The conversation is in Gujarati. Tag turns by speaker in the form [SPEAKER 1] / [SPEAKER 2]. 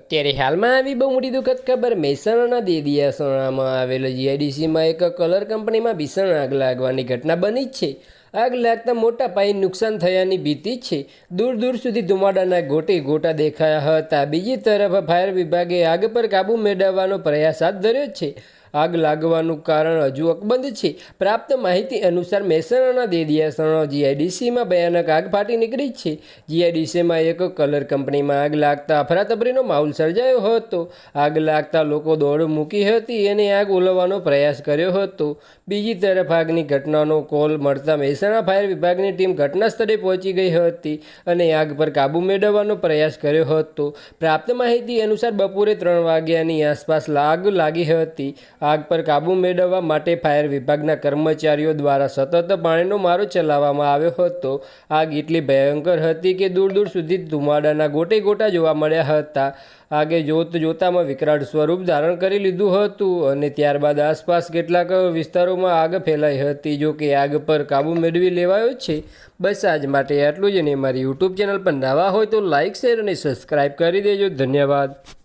[SPEAKER 1] અત્યારે હાલમાં આવી બહુ મોટી દુઃખદ ખબર મહેસાણાના દેદિયાસણામાં આવેલો જીઆઈડીસીમાં એક કલર કંપનીમાં ભીષણ આગ લાગવાની ઘટના બની જ છે. આગ લાગતા મોટા પાયે નુકસાન થયાની ભીતિ છે. દૂર દૂર સુધી ધુમાડાના ગોટે ગોટા દેખાયા હતા. બીજી તરફ ફાયર વિભાગે આગ પર કાબૂ મેળવવાનો પ્રયાસ હાથ ધર્યો છે. આગ લાગવાનું કારણ હજુ અકબંધ છે. પ્રાપ્ત માહિતી અનુસાર મહેસાણાના દેદિયાસણા જીઆઈડીસીમાં ભયાનક આગ ફાટી નીકળી છે. જીઆઈડીસીમાં એક કલર કંપનીમાં આગ લાગતા અફરાતફરીનો માહોલ સર્જાયો હતો. આગ લાગતા લોકો દોડ મૂકી હતી અને આગ ઓલવવાનો પ્રયાસ કર્યો હતો. બીજી તરફ આગની ઘટનાનો કોલ મળતા મહેસાણા ફાયર વિભાગની ટીમ ઘટના સ્થળે પહોંચી ગઈ હતી અને આગ પર કાબૂ મેળવવાનો પ્રયાસ કર્યો હતો. પ્રાપ્ત માહિતી અનુસાર બપોરે ત્રણ વાગ્યાની આસપાસ આગ લાગી હતી. આગ પર કાબૂ મેળવવા માટે ફાયર વિભાગના કર્મચારીઓ દ્વારા સતત પાણીનો મારો ચલાવવામાં આવ્યો હતો. આગ એટલી ભયંકર હતી કે દૂર દૂર સુધી ધુમાડાના ગોટે ગોટા જોવા મળ્યા હતા. આગે જોત જોતામાં વિકરાળ સ્વરૂપ ધારણ કરી લીધું હતું અને ત્યારબાદ આસપાસ કેટલાક વિસ્તારોમાં આગ ફેલાઈ હતી. જો કે આગ પર કાબૂ મેળવી લેવાયો છે. બસ આજ માટે આટલું જ અને મારી યુટ્યુબ ચેનલ પર નવા હોય તો લાઇક શેર અને સબસ્ક્રાઈબ કરી દેજો. ધન્યવાદ.